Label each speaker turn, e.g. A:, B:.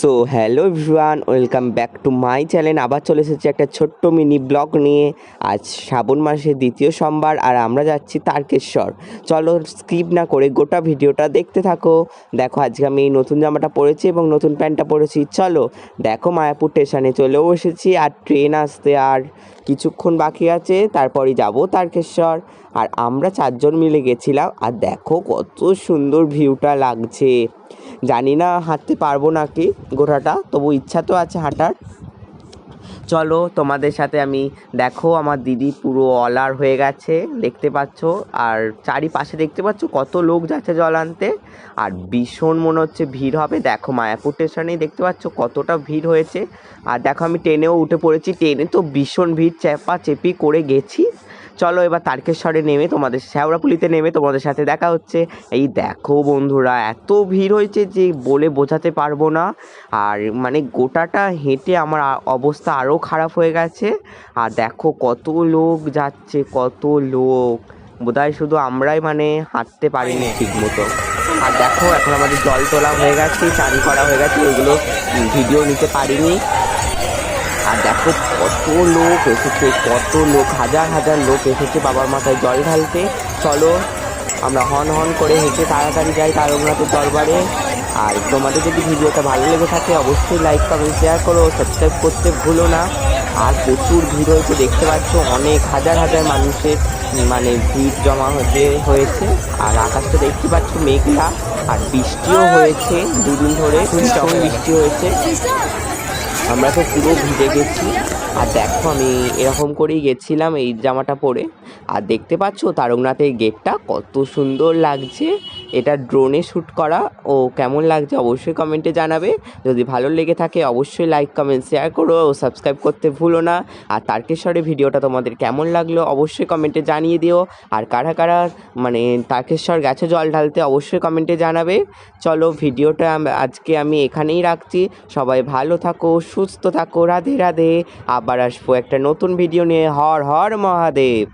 A: So hello everyone welcome back to my channel আবার চলে এসেছি একটা ছোট্ট মিনি ব্লগ নিয়ে। আজ শ্রাবণ মাসের দ্বিতীয় সোমবার আর আমরা যাচ্ছি তারকেশ্বর। চলো স্কিপ না করে গোটা ভিডিওটা দেখতে থাকো। দেখো, আজকে আমি নতুন জামাটা পরেছি এবং নতুন প্যান্টটা পরেছি। চলো, দেখো মায়াপুর স্টেশনে চলেও এসেছি আর ট্রেন আসতে আর কিছুক্ষণ বাকি আছে, তারপরই যাব তারকেশ্বর। আর আমরা চারজন মিলে গেছিলাম আর দেখো কত সুন্দর ভিউটা লাগছে। জানি না হাঁটতে পারব নাকি গোটাটা তবু ইচ্ছা তো আছে হাঁটার। চলো তোমাদের সাথে আমি দেখো, আমার দিদি পুরো অলার হয়ে গেছে, দেখতে পাচ্ছ। আর চারিপাশে দেখতে পাচ্ছ কত লোক যাচ্ছে জল আনতে। আর ভীষণ মনে হচ্ছে ভিড় হবে। দেখো মায়াপুর স্টেশনেই দেখতে পাচ্ছ কতটা ভিড় হয়েছে। আর দেখো আমি ট্রেনেও উঠে পড়েছি। ট্রেনে তো ভীষণ ভিড় চেপা চেপি করে গেছি। চলো এবার তারকেশ্বরে নেমে তোমাদের শ্যাওড়াপুলিতে নেমে তোমাদের সাথে দেখা হচ্ছে। এই দেখো বন্ধুরা, এত ভিড় হয়েছে যে বলে বোঝাতে পারব না। আর মানে গোটাটা হেঁটে আমার অবস্থা আরও খারাপ হয়ে গেছে। আর দেখো কত লোক যাচ্ছে, কত লোক। বোধহয় শুধু আমরাই মানে হাঁটতে পারিনি ঠিক মতো আর দেখো এখন আমাদের জল তোলা হয়ে গেছে, চান করা হয়ে গেছে ওইগুলো ভিডিও নিতে পারিনি। আর দেখো কত লোক এসেছে, কত লোক, হাজার হাজার লোক এসেছে বাবার মাথায় জল ঢালতে। চলো, আমরা হন হন করে হেঁটে তাড়াতাড়ি যাই তারকনাথের দরবারে। আর তোমাদের যদি ভিডিওটা ভালো লেগে থাকে, অবশ্যই লাইক কমেন্ট শেয়ার করো সাবস্ক্রাইব করতে ভুলো না। আর প্রচুর ভিড় হয়েছে, দেখতে পাচ্ছ অনেক হাজার হাজার মানুষের মানে ভিড় জমা হতে হয়েছে। আর আকাশটা দেখতে পাচ্ছ মেঘলা, আর বৃষ্টিও হয়েছে দুদিন ধরে বৃষ্টি হয়েছে। আমরা তো পুরো ভিজে গেছি। আর দেখো, আমি এরকম করেই গেছিলাম এই জামাটা পরে। আর দেখতে পাচ্ছ, তারকনাথের গেটটা কত সুন্দর লাগছে। এটা ড্রোনে শ্যুট করা। ও কেমন লাগছে অবশ্যই কমেন্টে জানাবে। যদি ভালো লেগে থাকে অবশ্যই লাইক কমেন্ট শেয়ার করো। ও সাবস্ক্রাইব করতে ভুলো না। আর তারকেশ্বরের ভিডিওটা তোমাদের কেমন লাগল অবশ্যই কমেন্টে জানিয়ে দিও। আর কারা কারা মানে তারকেশ্বর গেছে জল ঢালতে অবশ্যই কমেন্টে জানাবে। চলো ভিডিওটা আজকে আমি এখানেই রাখছি। সবাই ভালো থাকো, সুস্থ থাকো, রাধে রাধে। আবার আসব একটা নতুন ভিডিও নিয়ে। হর হর মহাদেব।